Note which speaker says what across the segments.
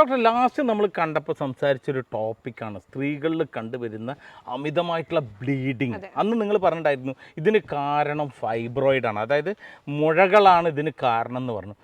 Speaker 1: Doctor last നമ്മൾ കണ്ടപ്പോൾ സംസാരിച്ചൊരു ടോപ്പിക്കാണ്. സ്ത്രീകളിൽ കണ്ടുവരുന്ന അമിതമായിട്ടുള്ള ബ്ലീഡിങ്. അന്ന് നിങ്ങൾ പറഞ്ഞിട്ടായിരുന്നു ഇതിന് കാരണം ഫൈബ്രോയിഡ് ആണ് അതായത് മുഴകളാണ് ഇതിന് കാരണം എന്ന് പറഞ്ഞു.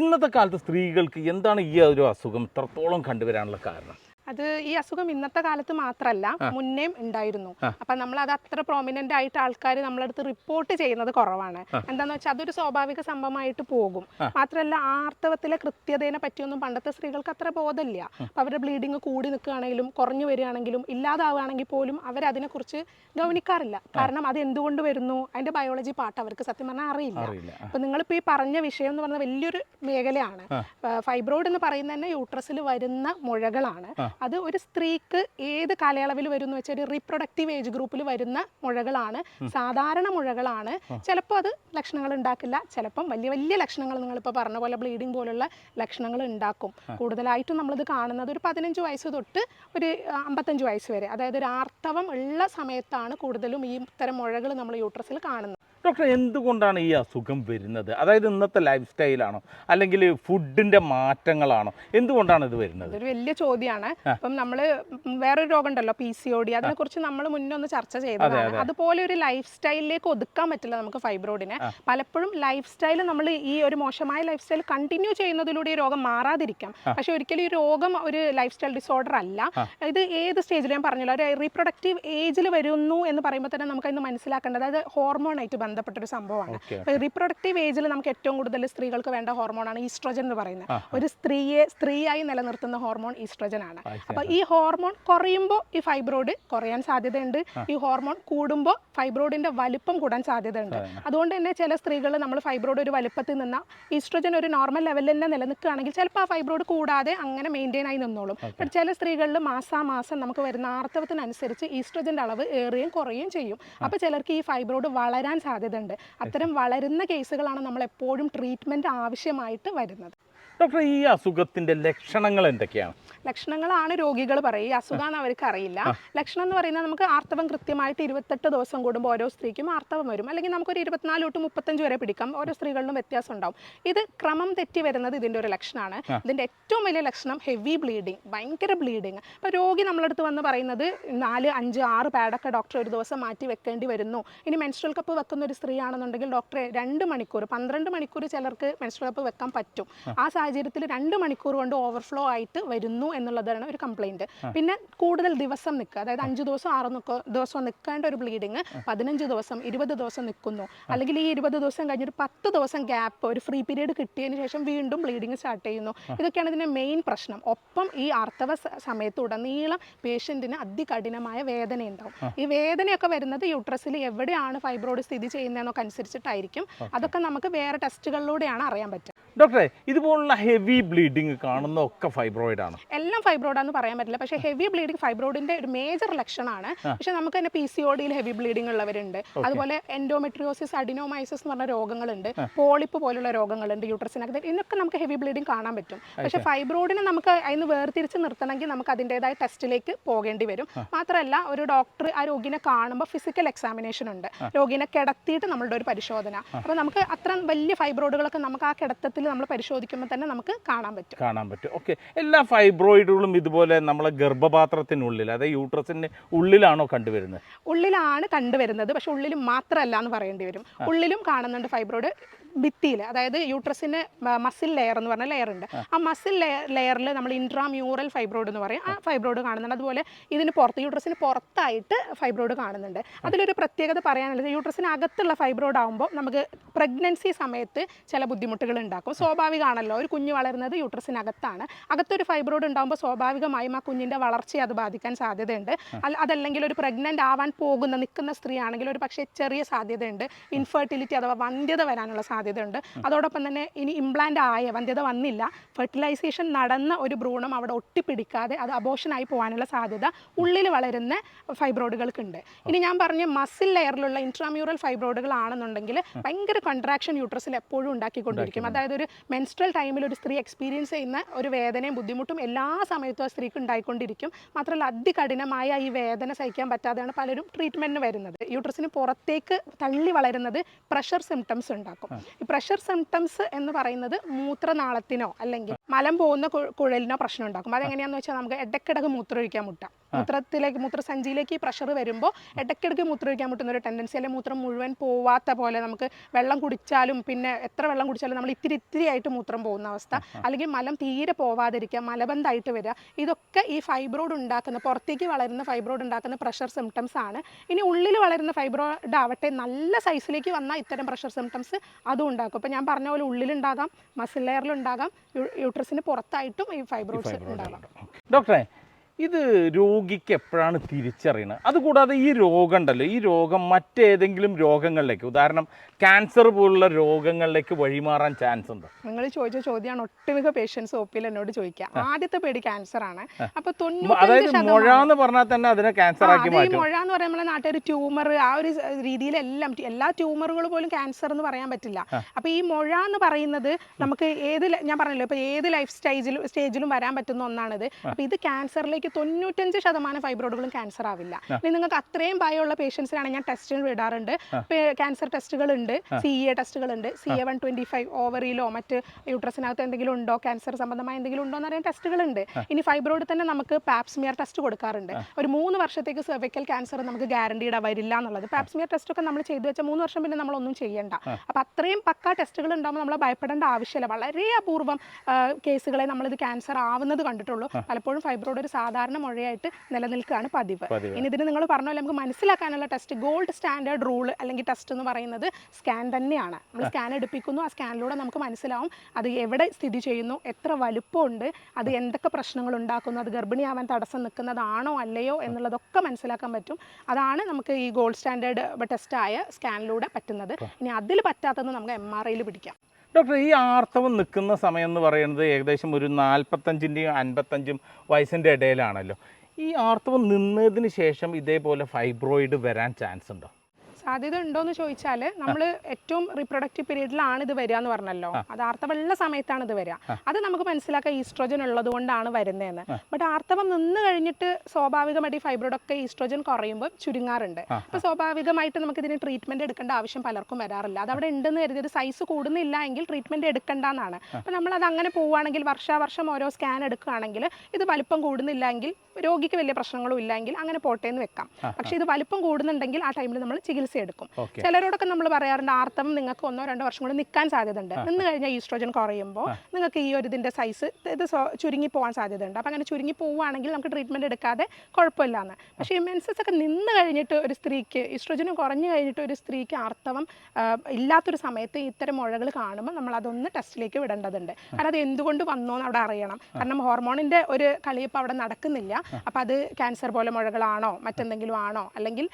Speaker 1: ഇന്നത്തെ കാലത്ത് സ്ത്രീകൾക്ക് എന്താണ് ഈ ഒരു അസുഖം? ഇത്രത്തോളം കണ്ടുവരാനുള്ള കാരണം?
Speaker 2: അത് ഈ അസുഖം ഇന്നത്തെ കാലത്ത് മാത്രമല്ല മുന്നേം ഉണ്ടായിരുന്നു. അപ്പൊ നമ്മൾ അത് അത്ര പ്രോമിനന്റ് ആയിട്ട് ആൾക്കാർ നമ്മളടുത്ത് റിപ്പോർട്ട് ചെയ്യുന്നത് കുറവാണ്. എന്താന്ന് വെച്ചാൽ അതൊരു സ്വാഭാവിക സംഭവമായിട്ട് പോകും. മാത്രമല്ല ആർത്തവത്തിലെ കൃത്യതയെ പറ്റിയൊന്നും പണ്ടത്തെ സ്ത്രീകൾക്ക് അത്ര ബോധമില്ല. അപ്പൊ അവരുടെ ബ്ലീഡിങ് കൂടി നിൽക്കുകയാണെങ്കിലും കുറഞ്ഞു വരികയാണെങ്കിലും ഇല്ലാതാവുകയാണെങ്കിൽ പോലും അവരതിനെ കുറിച്ച് ഗവനിക്കാറില്ല കാരണം അത് എന്തുകൊണ്ട് വരുന്നു? അതിന്റെ ബയോളജി പാട്ട് അവർക്ക് സത്യം പറഞ്ഞാൽ അറിയില്ല.
Speaker 1: അറിയില്ല.
Speaker 2: അപ്പൊ നിങ്ങളിപ്പോ ഈ പറഞ്ഞ വിഷയം എന്ന് പറഞ്ഞ വലിയൊരു മേഖലയാണ്. ഫൈബ്രോയിഡ് എന്ന് പറയുന്നത് തന്നെ യൂട്രസിൽ വരുന്ന മുഴകളാണ്. അത് ഒരു സ്ത്രീക്ക് ഏത് കാലയളവിൽ വരും എന്ന് വെച്ചാൽ ഒരു റീപ്രൊഡക്റ്റീവ് ഏജ് ഗ്രൂപ്പിൽ വരുന്ന മുഴകളാണ്. സാധാരണ മുഴകളാണ്. ചിലപ്പോൾ അത് ലക്ഷണങ്ങൾ ഉണ്ടാക്കില്ല. ചിലപ്പം വലിയ വലിയ ലക്ഷണങ്ങൾ നിങ്ങളിപ്പോൾ പറഞ്ഞ പോലെ ബ്ലീഡിങ് പോലുള്ള ലക്ഷണങ്ങൾ ഉണ്ടാക്കും. കൂടുതലായിട്ടും നമ്മളിത് കാണുന്നത് ഒരു പതിനഞ്ച് വയസ്സ് തൊട്ട് ഒരു അമ്പത്തഞ്ച് വയസ്സ് വരെ. അതായത് ഒരു ആർത്തവം ഉള്ള സമയത്താണ് കൂടുതലും ഈ ഇത്തരം മുഴകൾ നമ്മൾ യൂട്രസിൽ കാണുന്നത്.
Speaker 1: ഡോക്ടർ എന്തുകൊണ്ടാണ് ഈ അസുഖം വരുന്നത്? അതായത് ഇന്നത്തെ ലൈഫ് സ്റ്റൈലാണോ അല്ലെങ്കിൽ ഫുഡിന്റെ മാറ്റങ്ങളാണോ? എന്തുകൊണ്ടാണ് ഇത് വരുന്നത്?
Speaker 2: ഒരു വലിയ ചോദ്യമാണ് അപ്പം നമ്മൾ വേറൊരു രോഗം ഉണ്ടല്ലോ പി സി ഒ ഡി അതിനെ കുറിച്ച് നമ്മൾ മുന്നേ ഒന്ന് ചർച്ച ചെയ്തതാണ്. അതുപോലെ ഒരു ലൈഫ് സ്റ്റൈലിലേക്ക് ഒതുക്കാൻ പറ്റില്ല നമുക്ക് ഫൈബ്രോയിഡിനെ പലപ്പോഴും ലൈഫ് സ്റ്റൈൽ നമ്മൾ ഈ ഒരു മോശമായ ലൈഫ് സ്റ്റൈൽ കണ്ടിന്യൂ ചെയ്യുന്നതിലൂടെ ഈ രോഗം മാറാതിരിക്കാം. പക്ഷെ ഒരിക്കലും ഈ രോഗം ഒരു ലൈഫ് സ്റ്റൈൽ ഡിസോർഡർ അല്ല. ഇത് ഏത് സ്റ്റേജിൽ ഞാൻ പറഞ്ഞല്ലോ ഒരു റീപ്രൊഡക്റ്റീവ് ഏജിൽ വരുന്നു എന്ന് പറയുമ്പോൾ തന്നെ നമുക്ക് അതിന് മനസ്സിലാക്കേണ്ടത് അത് ഹോർമോണായിട്ട് ബന്ധപ്പെട്ട ഒരു സംഭവമാണ്. റീപ്രൊഡക്റ്റീവ് ഏജിൽ നമുക്ക് ഏറ്റവും കൂടുതൽ സ്ത്രീകൾക്ക് വേണ്ട ഹോർമോണാണ് ഈസ്ട്രോജൻ എന്ന് പറയുന്നത്. ഒരു സ്ത്രീയെ സ്ത്രീയായി നിലനിർത്തുന്ന ഹോർമോൺ ഈസ്ട്രോജൻ ആണ്. അപ്പൊ ഈ ഹോർമോൺ കുറയുമ്പോൾ ഈ ഫൈബ്രോയിഡ് കുറയാൻ സാധ്യതയുണ്ട്. ഈ ഹോർമോൺ കൂടുമ്പോൾ ഫൈബ്രോയിഡിന്റെ വലിപ്പം കൂടാൻ സാധ്യതയുണ്ട്. അതുകൊണ്ട് തന്നെ ചില സ്ത്രീകൾ നമ്മൾ ഫൈബ്രോയിഡ് ഒരു വലിപ്പത്തിൽ നിന്ന ഈസ്ട്രോജൻ ഒരു നോർമൽ ലെവലിൽ തന്നെ നിലനിൽക്കുകയാണെങ്കിൽ ചിലപ്പോൾ ആ ഫൈബ്രോയിഡ് കൂടാതെ അങ്ങനെ മെയിന്റെയിൻ ആയി നിന്നോളും. ബട്ട് ചില സ്ത്രീകളിൽ മാസാമാസം നമുക്ക് വരുന്ന ആർത്തവത്തിനനുസരിച്ച് ഈസ്ട്രോജന്റെ അളവ് ഏറുകയും കുറയുകയും ചെയ്യും. അപ്പോൾ ചിലർക്ക് ഈ ഫൈബ്രോയിഡ് വളരാൻ സാധ്യതയുണ്ട്. അത്തരം വളരുന്ന കേസുകളാണ് നമ്മൾ എപ്പോഴും ട്രീറ്റ്മെന്റ് ആവശ്യമായിട്ട് വരുന്നത്.
Speaker 1: ഡോക്ടർ ഈ അസുഖത്തിന്റെ ലക്ഷണങ്ങൾ എന്തൊക്കെയാണ്?
Speaker 2: ലക്ഷണങ്ങളാണ് രോഗികൾ പറയും. ഈ അസുഖമാണ് അവർക്ക് അറിയില്ല. ലക്ഷണം എന്ന് പറയുന്നത് നമുക്ക് ആർത്തവം കൃത്യമായിട്ട് ഇരുപത്തെട്ട് ദിവസം കൂടുമ്പോൾ ഓരോ സ്ത്രീക്കും ആർത്തവം വരും. അല്ലെങ്കിൽ നമുക്കൊരു ഇരുപത്തിനാല് തൊട്ട് മുപ്പത്തഞ്ച് വരെ പിടിക്കാം. ഓരോ സ്ത്രീകളിലും വ്യത്യാസം ഉണ്ടാവും. ഇത് ക്രമം തെറ്റി വരുന്നത് ഇതിന്റെ ഒരു ലക്ഷണമാണ്. ഇതിന്റെ ഏറ്റവും വലിയ ലക്ഷണം ഹെവി ബ്ലീഡിങ് ഭയങ്കര ബ്ലീഡിങ് അപ്പോൾ രോഗി നമ്മളടുത്ത് വന്ന് പറയുന്നത് നാല് അഞ്ച് ആറ് പാഡൊക്കെ ഡോക്ടർ ഒരു ദിവസം മാറ്റി വെക്കേണ്ടി വരുന്നു. ഇനി മെൻസ്ട്രൽ കപ്പ് വെക്കുന്ന ഒരു സ്ത്രീയാണെന്നുണ്ടെങ്കിൽ ഡോക്ടറെ രണ്ട് മണിക്കൂർ പന്ത്രണ്ട് മണിക്കൂർ ചിലർക്ക് മെൻസ്ട്രൽ കപ്പ് വെക്കാൻ പറ്റും. ആ സാഹചര്യത്തിൽ രണ്ട് മണിക്കൂർ കൊണ്ട് ഓവർഫ്ലോ ആയിട്ട് വരുന്നു എന്നുള്ളതാണ് ഒരു കംപ്ലൈന്റ് പിന്നെ കൂടുതൽ ദിവസം നിൽക്കുക. അതായത് അഞ്ച് ദിവസം ആറ് ദിവസം നിൽക്കേണ്ട ഒരു ബ്ലീഡിങ് പതിനഞ്ച് ദിവസം ഇരുപത് ദിവസം നിൽക്കുന്നു. അല്ലെങ്കിൽ ഈ ഇരുപത് ദിവസം കഴിഞ്ഞൊരു പത്ത് ദിവസം ഗ്യാപ്പ് ഒരു ഫ്രീ പീരീഡ് കിട്ടിയതിന് ശേഷം വീണ്ടും ബ്ലീഡിങ് സ്റ്റാർട്ട് ചെയ്യുന്നു. ഇതൊക്കെയാണ് ഇതിന്റെ മെയിൻ പ്രശ്നം. ഒപ്പം ഈ ആർത്തവ സമയത്ത് ഉടനീളം പേഷ്യന്റിന് അതികഠിനമായ വേദന ഉണ്ടാവും ഈ വേദനയൊക്കെ വരുന്നത് യൂട്രസിൽ എവിടെയാണ് ഫൈബ്രോയിഡ് സ്ഥിതി ചെയ്യുന്നതെന്നൊക്കെ അനുസരിച്ചിട്ടായിരിക്കും. അതൊക്കെ നമുക്ക് വേറെ ടെസ്റ്റുകളിലൂടെയാണ് അറിയാൻ പറ്റുക.
Speaker 1: ഡോക്ടറെ ഇതുപോലുള്ള ഹെവി ബ്ലീഡിങ് കാണുന്ന ഒക്കെ ഫൈബ്രോയിഡ് ആണ്.
Speaker 2: എല്ലാം ഫൈബ്രോയിഡ് ആണെന്ന് പറയാൻ പറ്റില്ല. പക്ഷേ ഹെവി ബ്ലീഡിങ് ഫൈബ്രോയിഡിന്റെ ഒരു മേജർ ലക്ഷണമാണ്. പക്ഷെ നമുക്ക് തന്നെ പി സി ഒ ഡിയിൽ ഹെവി ബ്ലീഡിംഗ് ഉള്ളവരുണ്ട്. അതുപോലെ എൻഡോമെട്രിയോസിസ് അഡിനോമൈസിസ് എന്ന് പറഞ്ഞ രോഗങ്ങളുണ്ട്. പോളിപ്പ് പോലുള്ള രോഗങ്ങളുണ്ട് യൂട്രസിനകത്ത് ഇതിനൊക്കെ നമുക്ക് ഹെവി ബ്ലീഡിംഗ് കാണാൻ പറ്റും. പക്ഷെ ഫൈബ്രോയിഡിനെ നമുക്ക് അതിന് വേർതിരിച്ച് നിർത്തണമെങ്കിൽ നമുക്ക് അതിന്റെതായ ടെസ്റ്റിലേക്ക് പോകേണ്ടി വരും. മാത്രമല്ല ഒരു ഡോക്ടർ ആ രോഗിനെ കാണുമ്പോൾ ഫിസിക്കൽ എക്സാമിനേഷൻ ഉണ്ട്. രോഗിനെ കിടത്തിയിട്ട് നമ്മളുടെ ഒരു പരിശോധന. അപ്പോൾ നമുക്ക് അത്ര വലിയ ഫൈബ്രോയിഡുകളൊക്കെ നമുക്ക് ആ കിടത്തത്തിൽ നമ്മൾ പരിശോധിക്കുമ്പോൾ തന്നെ നമുക്ക് കാണാൻ പറ്റും.
Speaker 1: കാണാൻ പറ്റും. ഓക്കെ. എല്ലാ ഫൈബ്രോയിഡുകളും ഇതുപോലെ നമ്മളെ ഗർഭപാത്രത്തിനുള്ളിൽ അതായത് യൂട്രസിന്റെ ഉള്ളിലാണോ കണ്ടുവരുന്നത്?
Speaker 2: ഉള്ളിലാണ് കണ്ടുവരുന്നത്. പക്ഷെ ഉള്ളിൽ മാത്രമല്ല എന്ന് പറയേണ്ടി വരും. ഉള്ളിലും കാണുന്നുണ്ട് ഫൈബ്രോയിഡ്. ഭിത്തിയിൽ അതായത് യൂട്രസിന് മസിൽ ലെയർ എന്ന് പറഞ്ഞ ലെയർ ഉണ്ട്. ആ മസിൽ ലെയറിൽ നമ്മൾ ഇൻട്രാമ്യൂറൽ ഫൈബ്രോയിഡ് എന്ന് പറയും. ആ ഫൈബ്രോയിഡ് കാണുന്നുണ്ട്. അതുപോലെ ഇതിന് പുറത്ത് യൂട്രസിന് പുറത്തായിട്ട് ഫൈബ്രോയിഡ് കാണുന്നുണ്ട്. അതിലൊരു പ്രത്യേകത പറയാനുള്ളത് യൂട്രസിന് അകത്തുള്ള ഫൈബ്രോയിഡ് ആകുമ്പോൾ നമുക്ക് പ്രഗ്നൻസി സമയത്ത് ചില ബുദ്ധിമുട്ടുകൾ ഉണ്ടാക്കും. സ്വാഭാവികമാണല്ലോ ഒരു കുഞ്ഞ് വളരുന്നത് യൂട്രസിനകത്താണ് അകത്തൊരു ഫൈബ്രോയിഡ് ഉണ്ടാകുമ്പോൾ സ്വാഭാവികമായും ആ കുഞ്ഞിന്റെ വളർച്ചയെ അത് ബാധിക്കാൻ സാധ്യതയുണ്ട്. അതല്ലെങ്കിൽ ഒരു പ്രഗ്നന്റ് ആവാൻ പോകുന്ന നിൽക്കുന്ന സ്ത്രീ ആണെങ്കിൽ ഒരു പക്ഷേ ചെറിയ സാധ്യതയുണ്ട്. ഇൻഫെർട്ടിലിറ്റി അഥവാ വന്ധ്യത വരാനുള്ള സാധ്യതയുണ്ട്. അതോടൊപ്പം തന്നെ ഇനി ഇംപ്ലാന്റ് ആയ വന്ധ്യത വന്നില്ല. ഫെർട്ടിലൈസേഷൻ നടന്ന ഒരു ഭ്രൂണം അവിടെ ഒട്ടിപ്പിടിക്കാതെ അത് അബോഷനായി പോകാനുള്ള സാധ്യത ഉള്ളിൽ വളരുന്ന ഫൈബ്രോയിഡുകൾക്കുണ്ട് ഇനി ഞാൻ പറഞ്ഞ മസിൽ ലെയറിലുള്ള ഇൻട്രാമ്യൂറൽ ഫൈബ്രോയിഡുകൾ ആണെന്നുണ്ടെങ്കിൽ ഭയങ്കര കോൺട്രാക്ഷൻ യൂട്രസിൽ എപ്പോഴും ഉണ്ടാക്കിക്കൊണ്ടിരിക്കും. അതായത് ഒരു മെൻസ്ട്രൽ ടൈമിൽ ഒരു സ്ത്രീ എക്സ്പീരിയൻസ് ചെയ്യുന്ന ഒരു വേദനയും ബുദ്ധിമുട്ടും എല്ലാ സമയത്തും ആ സ്ത്രീക്ക് ഉണ്ടായിക്കൊണ്ടിരിക്കും. മാത്രമല്ല അതികഠിനമായ ഈ വേദന സഹിക്കാൻ പറ്റാതെയാണ് പലരും ട്രീറ്റ്മെന്റിന് വരുന്നത്. യൂട്രസിന് പുറത്തേക്ക് തള്ളി വളരുന്നത് പ്രഷർ സിംറ്റംസ് ഉണ്ടാക്കും. ഈ പ്രഷർ സിംറ്റംസ് എന്ന് പറയുന്നത് മൂത്രനാളത്തിനോ അല്ലെങ്കിൽ മലം പോകുന്ന കുഴലിനോ പ്രശ്നം ഉണ്ടാക്കും. അതെങ്ങനെയാണെന്ന് വെച്ചാൽ നമുക്ക് ഇടയ്ക്കിടയ്ക്ക് മൂത്രമൊഴിക്കാൻ മുട്ടാം. മൂത്രത്തിലേക്ക് മൂത്രസഞ്ചിയിലേക്ക് ഈ പ്രഷർ വരുമ്പോൾ ഇടയ്ക്കിടയ്ക്ക് മൂത്രമൊഴിക്കാൻ മുട്ടുന്ന ഒരു ടെൻഡൻസി അല്ലെങ്കിൽ മൂത്രം മുഴുവൻ പോവാത്ത പോലെ നമുക്ക് വെള്ളം കുടിച്ചാലും പിന്നെ എത്ര വെള്ളം കുടിച്ചാലും നമ്മൾ ഇത്തിരി ഇത്തിരി ആയിട്ട് മൂത്രം പോകുന്ന അവസ്ഥ. അല്ലെങ്കിൽ മലം തീരെ പോവാതിരിക്കുക മലബന്ധമായിട്ട് വരിക. ഇതൊക്കെ ഈ ഫൈബ്രോഡ് ഉണ്ടാക്കുന്ന പുറത്തേക്ക് വളരുന്ന ഫൈബ്രോഡ് ഉണ്ടാക്കുന്ന പ്രഷർ സിംറ്റംസ് ആണ്. ഇനി ഉള്ളിൽ വളരുന്ന ഫൈബ്രോഡ് ആവട്ടെ നല്ല സൈസിലേക്ക് വന്നാൽ ഇത്തരം പ്രഷർ സിംറ്റംസ് അതും ഉണ്ടാക്കും. അപ്പോൾ ഞാൻ പറഞ്ഞ പോലെ ഉള്ളിലുണ്ടാകാം മസിൽ ലെയറിലുണ്ടാകാം യൂട്രസിന് പുറത്തായിട്ടും ഈ ഫൈബ്രോയിഡ്സ് ഉണ്ടാകാം.
Speaker 1: ഡോക്ടറെ ഇത് രോഗിക്ക് എപ്പോഴാണ് തിരിച്ചറിയുന്നത്? അതുകൂടാതെ ഈ രോഗം ഉണ്ടല്ലോ ഈ രോഗം മറ്റേതെങ്കിലും രോഗങ്ങളിലേക്ക് ഉദാഹരണം ക്യാൻസർ പോലുള്ള രോഗങ്ങളിലേക്ക് വഴിമാറാൻ ചാൻസ് ഉണ്ട്?
Speaker 2: നിങ്ങൾ ചോദിച്ച ചോദ്യമാണ് ഒട്ടുമിക്ക പേഷ്യൻസ് ഒപ്പിൽ എന്നോട് ചോദിക്കുക. ആദ്യത്തെ പേടി ക്യാൻസർ ആണ്. അപ്പൊ
Speaker 1: അതായത് മുഴ എന്ന് പറഞ്ഞാൽ തന്നെ അതിനെ ക്യാൻസർ ആക്കി മാറ്റും.
Speaker 2: മുഴ എന്ന് പറയുമ്പോൾ നമ്മളെ നാട്ടിൽ ട്യൂമർ ആ ഒരു രീതിയിലെല്ലാം എല്ലാ ട്യൂമറുകൾ പോലും ക്യാൻസർ എന്ന് പറയാൻ പറ്റില്ല. അപ്പൊ ഈ മുഴ എന്ന് പറയുന്നത് നമുക്ക് ഏത് ഞാൻ പറഞ്ഞല്ലോ ഇപ്പൊ ഏത് ലൈഫ് സ്റ്റേജിലും സ്റ്റേജിലും വരാൻ പറ്റുന്ന ഒന്നാണിത്. അപ്പൊ ഇത് ക്യാൻസറിലേക്ക് തൊണ്ണൂറ്റഞ്ച് ശതമാനം ഫൈബ്രോയിഡുകളും ക്യാൻസർ ആവില്ല. ഇനി നിങ്ങൾക്ക് അത്രയും ഭയമുള്ള പേഷ്യൻസിനാണ് ഞാൻ ടെസ്റ്റിന് വിടാറുണ്ട്. ക്യാൻസർ ടെസ്റ്റുകൾ ഉണ്ട് സി എ ടെസ്റ്റുകൾ ഉണ്ട് C A one twenty five ഓവറിയിലോ മറ്റ് യൂട്രസിനകത്ത് എന്തെങ്കിലും ഉണ്ടോ? ക്യാൻസർ സംബന്ധമായ എന്തെങ്കിലും ഉണ്ടോ എന്ന് അറിയാൻ ടെസ്റ്റുകൾ ഉണ്ട് ഇനി ഫൈബ്രോയിഡ് തന്നെ നമുക്ക് പാപ്സ്മിയർ ടെസ്റ്റ് കൊടുക്കാറുണ്ട്. ഒരു മൂന്ന് വർഷത്തേക്ക് സെർവിക്കൽ ക്യാൻസർ നമുക്ക് ഗ്യാരണ്ടീഡ് വരില്ല എന്നുള്ളത്. പാപ്സ്മിയർ ടെസ്റ്റ് ഒക്കെ നമ്മൾ ചെയ്തു വെച്ചാൽ മൂന്ന് വർഷം പിന്നെ നമ്മളൊന്നും ചെയ്യണ്ട. അപ്പൊ അത്രയും പക്ക ടെസ്റ്റുകൾ ഉണ്ടാകുമ്പോൾ നമ്മൾ ഭയപ്പെടേണ്ട ആവശ്യമില്ല. വളരെ അപൂർവം കേസുകളെ നമ്മളിത് ക്യാൻസർ ആവുന്നത് കണ്ടിട്ടുള്ളൂ. പലപ്പോഴും ഫൈബ്രോയിഡ് ഒരു സാധാരണ മുഴയായിട്ട് നിലനിൽക്കുകയാണ് പതിവ്.
Speaker 1: പതിവ്.
Speaker 2: ഇനി ഇതിന് നിങ്ങൾ പറഞ്ഞ പോലെ നമുക്ക് മനസ്സിലാക്കാനുള്ള ടെസ്റ്റ് ഗോൾഡ് സ്റ്റാൻഡേർഡ് റൂൾ അല്ലെങ്കിൽ ടെസ്റ്റ് എന്ന് പറയുന്നത് സ്കാൻ തന്നെയാണ്. നമ്മൾ സ്കാൻ എടുപ്പിക്കുന്നു ആ സ്കാനിലൂടെ നമുക്ക് മനസ്സിലാവും അത് എവിടെ സ്ഥിതി ചെയ്യുന്നു എത്ര വലുപ്പമുണ്ട് അത് എന്തൊക്കെ പ്രശ്നങ്ങൾ ഉണ്ടാക്കുന്നു അത് ഗർഭിണിയാവാൻ തടസ്സം നിൽക്കുന്നതാണോ അല്ലയോ എന്നുള്ളതൊക്കെ മനസ്സിലാക്കാൻ പറ്റും. അതാണ് നമുക്ക് ഈ ഗോൾഡ് സ്റ്റാൻഡേർഡ് ടെസ്റ്റായ സ്കാനിലൂടെ പറ്റുന്നത്. ഇനി അതിൽ പറ്റാത്തത് നമുക്ക് എം ആർ ഐയിൽ പിടിക്കാം.
Speaker 1: ഡോക്ടർ ഈ ആർത്തവം നിൽക്കുന്ന സമയം എന്ന് പറയുന്നത് ഏകദേശം ഒരു നാൽപ്പത്തഞ്ചിന്റെയും അൻപത്തഞ്ചും വയസ്സിന്റെ ഇടയിലാണല്ലോ. ഈ ആർത്തവം നിന്നതിന് ശേഷം ഇതേപോലെ ഫൈബ്രോയിഡ് വരാൻ ചാൻസ് ഉണ്ടോ?
Speaker 2: സാധ്യത ഉണ്ടോ എന്ന് ചോദിച്ചാൽ നമ്മൾ ഏറ്റവും റീപ്രൊഡക്റ്റീവ് പീരീഡിലാണ് ഇത് വരിക എന്ന് പറഞ്ഞല്ലോ. അത് ആർത്തവമുള്ള സമയത്താണ് ഇത് വരിക. അത് നമുക്ക് മനസ്സിലാക്കാം ഈസ്ട്രോജൻ ഉള്ളത് കൊണ്ടാണ് വരുന്നതെന്ന്. ബട്ട് ആർത്തവം നിന്ന് കഴിഞ്ഞിട്ട് സ്വാഭാവികമായിട്ട് ഈ ഫൈബ്രോഡൊക്കെ ഈസ്ട്രോജൻ കുറയുമ്പോൾ ചുരുങ്ങാറുണ്ട്. അപ്പോൾ സ്വാഭാവികമായിട്ട് നമുക്ക് ഇതിന് ട്രീറ്റ്മെന്റ് എടുക്കേണ്ട ആവശ്യം പലർക്കും വരാറില്ല. അത് അവിടെ ഉണ്ടെന്ന് കരുതിയത് സൈസ് കൂടുന്നില്ല എങ്കിൽ ട്രീറ്റ്മെന്റ് എടുക്കേണ്ടെന്നാണ്. അപ്പോൾ നമ്മൾ അത് അങ്ങനെ പോവുകയാണെങ്കിൽ വർഷാവർഷം ഓരോ സ്കാൻ എടുക്കുകയാണെങ്കിൽ ഇത് വലിപ്പം കൂടുന്നില്ല എങ്കിൽ രോഗിക്ക് വലിയ പ്രശ്നങ്ങളും ഇല്ലെങ്കിൽ അങ്ങനെ പോട്ടെ എന്ന് വെക്കാം പക്ഷേ ഇത് വലിപ്പം കൂടുന്നുണ്ടെങ്കിൽ ആ ടൈമിൽ നമ്മൾ ചികിത്സ എടുക്കും. ചിലരോടൊക്കെ നമ്മൾ പറയാറുണ്ട് ആർത്തവം നിങ്ങൾക്ക് ഒന്നോ രണ്ടോ വർഷം കൂടി നിൽക്കാൻ സാധ്യതയുണ്ട്. നിന്ന് കഴിഞ്ഞാൽ ഈസ്ട്രോജൻ കുറയുമ്പോൾ നിങ്ങൾക്ക് ഈ ഒരു ഇതിന്റെ സൈസ് ഇത് ചുരുങ്ങി പോകാൻ സാധ്യതയുണ്ട്. അപ്പോൾ അങ്ങനെ ചുരുങ്ങി പോവുകയാണെങ്കിൽ നമുക്ക് ട്രീറ്റ്മെന്റ് എടുക്കാതെ കുഴപ്പമില്ല എന്ന് പക്ഷേ ഈ മെൻസസ് ഒക്കെ നിന്ന് കഴിഞ്ഞിട്ട് ഒരു സ്ത്രീക്ക് ഈസ്ട്രോജനും കുറഞ്ഞു കഴിഞ്ഞിട്ട് ഒരു സ്ത്രീക്ക് ആർത്തവം ഇല്ലാത്തൊരു സമയത്ത് ഇത്തരം മുഴകൾ കാണുമ്പോൾ നമ്മൾ അതൊന്ന് ടെസ്റ്റിലേക്ക് വിടേണ്ടതുണ്ട്. കാരണം അത് എന്തുകൊണ്ട് വന്നോ എന്ന് അവിടെ അറിയണം. കാരണം ഹോർമോണിന്റെ ഒരു കളിയിപ്പോൾ അവിടെ നടക്കുന്നില്ല. അപ്പോൾ അത് ക്യാൻസർ പോലെ മുഴകളാണോ? മറ്റെന്തെങ്കിലും ആണോ? അല്ലെങ്കിൽ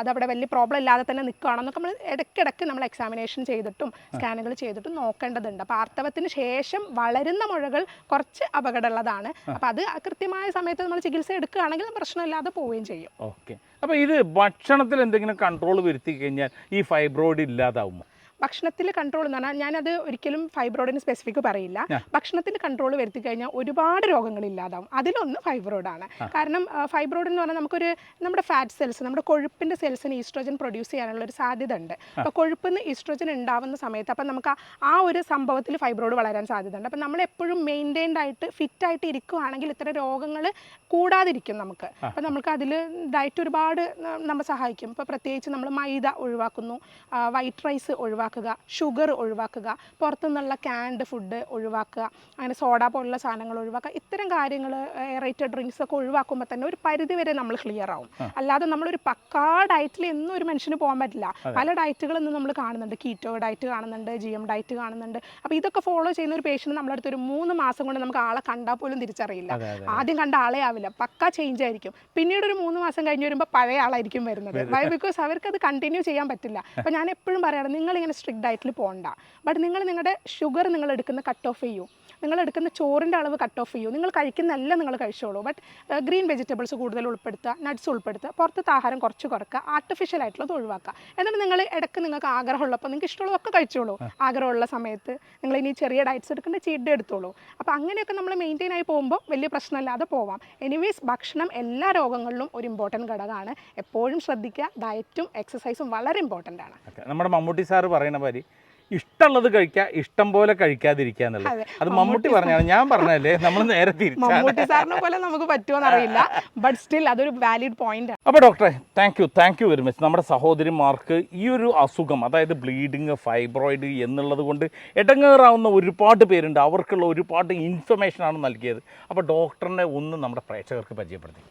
Speaker 2: അതവിടെ വലിയ പ്രോബ്ലം ഇല്ലാതെ തന്നെ നിൽക്കുകയാണോ എന്നൊക്കെ നമ്മൾ ഇടയ്ക്കിടയ്ക്ക് നമ്മൾ എക്സാമിനേഷൻ ചെയ്തിട്ടും സ്കാനുകൾ ചെയ്തിട്ടും നോക്കേണ്ടതുണ്ട്. അപ്പോൾ ആർത്തവത്തിന് ശേഷം വളരുന്ന മുഴകൾ കുറച്ച് അപകടമുള്ളതാണ്. അപ്പോൾ അത് കൃത്യമായ സമയത്ത് നമ്മൾ ചികിത്സ എടുക്കുകയാണെങ്കിൽ പ്രശ്നമില്ലാതെ പോവുകയും ചെയ്യും.
Speaker 1: ഓക്കെ. അപ്പോൾ ഇത് ഭക്ഷണത്തിൽ എന്തെങ്കിലും കൺട്രോൾ വരുത്തി കഴിഞ്ഞാൽ ഈ ഫൈബ്രോയിഡ് ഇല്ലാതാവുമോ?
Speaker 2: ഭക്ഷണത്തിൽ കൺട്രോൾ എന്ന് പറഞ്ഞാൽ ഞാനത് ഒരിക്കലും ഫൈബ്രോയിഡിന് സ്പെസിഫിക് പറയില്ല. ഭക്ഷണത്തിൽ കൺട്രോൾ വരുത്തി കഴിഞ്ഞാൽ ഒരുപാട് രോഗങ്ങൾ ഇല്ലാതാവും. അതിലൊന്ന് ഫൈബ്രോയിഡാണ് കാരണം ഫൈബ്രോയിഡ് എന്ന് പറഞ്ഞാൽ നമുക്കൊരു നമ്മുടെ ഫാറ്റ് സെൽസ് നമ്മുടെ കൊഴുപ്പിന്റെ സെൽസിന് ഈസ്ട്രോജൻ പ്രൊഡ്യൂസ് ചെയ്യാനുള്ള ഒരു സാധ്യത ഉണ്ട് അപ്പോൾ കൊഴുപ്പിന് ഈസ്ട്രോജൻ ഉണ്ടാവുന്ന സമയത്ത് അപ്പം നമുക്ക് ആ- ഒരു സംഭവത്തിൽ ഫൈബ്രോയിഡ് വളരാൻ സാധ്യതയുണ്ട്. അപ്പം നമ്മൾ എപ്പോഴും മെയിന്റൈൻഡ് ആയിട്ട് ഫിറ്റ് ആയിട്ട് ഇരിക്കുകയാണെങ്കിൽ ഇത്ര രോഗങ്ങൾ കൂടാതിരിക്കും നമുക്ക്. അപ്പം നമുക്ക് അതിൽ ഡയറ്റ് ഒരുപാട് നമ്മൾ സഹായിക്കും. ഇപ്പോൾ പ്രത്യേകിച്ച് നമ്മൾ മൈദ ഒഴിവാക്കുന്നു. വൈറ്റ് റൈസ് ഒഴിവാക്കുക ഷുഗർ ഒഴിവാക്കുക പുറത്തുനിന്നുള്ള ക്യാൻഡ് ഫുഡ് ഒഴിവാക്കുക അങ്ങനെ സോഡ പോലുള്ള സാധനങ്ങൾ ഒഴിവാക്കുക ഇത്തരം കാര്യങ്ങൾ എയറേറ്റഡ് ഡ്രിങ്ക്സ് ഒക്കെ ഒഴിവാക്കുമ്പോൾ തന്നെ ഒരു പരിധി വരെ നമ്മൾ ക്ലിയർ ആവും. അല്ലാതെ നമ്മളൊരു പക്കാ ഡയറ്റിൽ എന്നും ഒരു മനുഷ്യന് പോകാൻ പറ്റില്ല. പല ഡയറ്റുകളും ഇന്ന് നമ്മൾ കാണുന്നുണ്ട്. കീറ്റോ ഡയറ്റ് കാണുന്നുണ്ട് ജി എം ഡയറ്റ് കാണുന്നുണ്ട്. അപ്പോൾ ഇതൊക്കെ ഫോളോ ചെയ്യുന്ന ഒരു പേഷ്യന്റ് നമ്മളടുത്ത് ഒരു മൂന്ന് മാസം കൊണ്ട് നമുക്ക് ആളെ കണ്ടാൽ പോലും തിരിച്ചറിയില്ല. ആദ്യം കണ്ട ആളെ ആവില്ല. പക്ക ചേഞ്ച് ആയിരിക്കും. പിന്നീട് ഒരു മൂന്ന് മാസം കഴിഞ്ഞ് വരുമ്പോൾ പഴയ ആളായിരിക്കും വരുന്നത്. ബിക്കോസ് അവർക്ക് അത് കണ്ടിന്യൂ ചെയ്യാൻ പറ്റില്ല. അപ്പോൾ ഞാൻ എപ്പോഴും പറയാറ് നിങ്ങൾ ഇങ്ങനെ സ്ട്രിക്റ്റ് ഡയറ്റിൽ പോകണ്ട ബട്ട് നിങ്ങൾ നിങ്ങളുടെ ഷുഗർ നിങ്ങൾ എടുക്കുന്ന കട്ട് ഓഫ് ചെയ്യൂ. നിങ്ങൾ എടുക്കുന്ന ചോറിന്റെ അളവ് കട്ട് ഓഫ് ചെയ്യൂ. നിങ്ങൾ കഴിക്കുന്ന എല്ലാം നിങ്ങൾ കഴിച്ചോളൂ. ബട്ട് ഗ്രീൻ വെജിറ്റബിൾസ് കൂടുതൽ ഉൾപ്പെടുത്തുക നട്ട്സ് ഉൾപ്പെടുത്തുക പുറത്തത്തെ ആഹാരം കുറച്ച് കുറക്കുക ആർട്ടിഫിഷ്യൽ ആയിട്ടുള്ളത് ഒഴിവാക്കുക. എന്നിട്ട് നിങ്ങൾ ഇടയ്ക്ക് നിങ്ങൾക്ക് ആഗ്രഹമുള്ളപ്പോൾ നിങ്ങൾക്ക് ഇഷ്ടമുള്ളതൊക്കെ കഴിച്ചോളൂ. ആഗ്രഹമുള്ള സമയത്ത് നിങ്ങൾ ഇനി ചെറിയ ഡയറ്റ്സ് എടുക്കേണ്ട ചീട്ട് എടുത്തോളൂ. അപ്പോൾ അങ്ങനെയൊക്കെ നമ്മൾ മെയിന്റെയിൻ ആയി പോകുമ്പോൾ വലിയ പ്രശ്നമില്ലാതെ പോവാം. എനിവേസ് ഭക്ഷണം എല്ലാ രോഗങ്ങളിലും ഒരു ഇമ്പോർട്ടന്റ് ഘടകമാണ്. എപ്പോഴും ശ്രദ്ധിക്കുക ഡയറ്റും എക്സസൈസും വളരെ ഇമ്പോർട്ടന്റ് ആണ്.
Speaker 1: നമ്മുടെ മമ്മൂട്ടി സാറ് പറയുന്ന മാതിരി ഇഷ്ടമുള്ളത് കഴിക്കുക ഇഷ്ടം പോലെ കഴിക്കാതിരിക്കുക എന്നുള്ളത്.
Speaker 2: അത്.
Speaker 1: മമ്മൂട്ടി പറഞ്ഞാണ് ഞാൻ പറഞ്ഞല്ലേ നമ്മൾ നേരെ
Speaker 2: മമ്മൂട്ടി സാറിനെ പോലെ നമുക്ക് പറ്റുമോ അറിയില്ല ബട്ട് സ്റ്റിൽ അതൊരു വാലിഡ് പോയിന്റ്
Speaker 1: അപ്പോൾ ഡോക്ടറെ thank you thank you very much നമ്മുടെ സഹോദരിമാർക്ക് ഈ ഒരു അസുഖം അതായത് ബ്ലീഡിങ് ഫൈബ്രോയിഡ് എന്നുള്ളത് കൊണ്ട് ഇടങ്ങേറാവുന്ന ഒരുപാട് പേരുണ്ട്. അവർക്കുള്ള ഒരുപാട് ഇൻഫർമേഷൻ ആണ് നൽകിയത്. അപ്പോൾ ഡോക്ടറിനെ ഒന്ന് നമ്മുടെ പ്രേക്ഷകർക്ക് പരിചയപ്പെടുത്തി.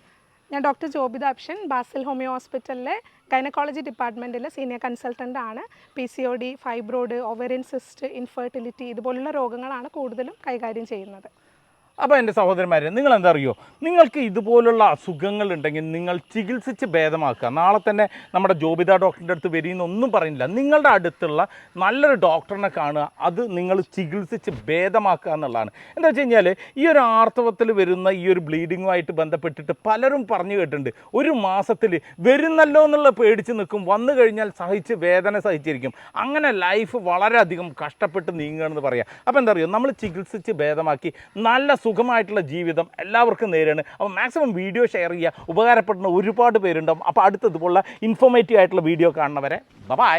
Speaker 2: ഞാൻ ഡോക്ടർ ജോബിത അപ്ഷൻ ബാസിൽ ഹോമിയോ ഹോസ്പിറ്റലിലെ ഗൈനക്കോളജി ഡിപ്പാർട്ട്മെന്റിലെ സീനിയർ കൺസൾട്ടന്റ് ആണ്. P C O D fibroid ovarian cyst infertility ഇതുപോലുള്ള രോഗങ്ങളാണ് കൂടുതലും കൈകാര്യം ചെയ്യുന്നത്.
Speaker 1: അപ്പോൾ എന്റെ സഹോദരന്മാരെ നിങ്ങൾ എന്താ അറിയോ നിങ്ങൾക്ക് ഇതുപോലുള്ള അസുഖങ്ങൾ ഉണ്ടെങ്കിൽ നിങ്ങൾ ചികിത്സിച്ച് ഭേദമാക്കുക. നാളെ തന്നെ നമ്മുടെ ജോബിത ഡോക്ടറിന്റെ അടുത്ത് വരിയെന്നൊന്നും പറയുന്നില്ല. നിങ്ങളുടെ അടുത്തുള്ള നല്ലൊരു ഡോക്ടറിനെ കാണുക അത് നിങ്ങൾ ചികിത്സിച്ച് ഭേദമാക്കുക എന്നുള്ളതാണ്. എന്താ വെച്ച് കഴിഞ്ഞാൽ ഈ ഒരു ആർത്തവത്തിൽ വരുന്ന ഈ ഒരു ബ്ലീഡിങ്ങുമായിട്ട് ബന്ധപ്പെട്ടിട്ട് പലരും പറഞ്ഞു കേട്ടിട്ടുണ്ട്. ഒരു മാസത്തിൽ വരുന്നല്ലോ എന്നുള്ള പേടിച്ച് നിൽക്കും. വന്നു കഴിഞ്ഞാൽ സഹിച്ച് വേദന സഹിച്ചിരിക്കും. അങ്ങനെ ലൈഫ് വളരെയധികം കഷ്ടപ്പെട്ട് നീങ്ങുകയാണെന്ന് പറയാം. അപ്പോൾ എന്താ അറിയോ? നമ്മൾ ചികിത്സിച്ച് ഭേദമാക്കി നല്ല സുഖമായിട്ടുള്ള ജീവിതം എല്ലാവർക്കും നേരെയാണ്. അപ്പോൾ മാക്സിമം വീഡിയോ ഷെയർ ചെയ്യുക ഉപകാരപ്പെടുന്ന ഒരുപാട് പേരുണ്ടാവും. അപ്പോൾ അടുത്തതുപോലുള്ള ഇൻഫോർമേറ്റീവ് ആയിട്ടുള്ള വീഡിയോ കാണുന്നവരെ ബൈ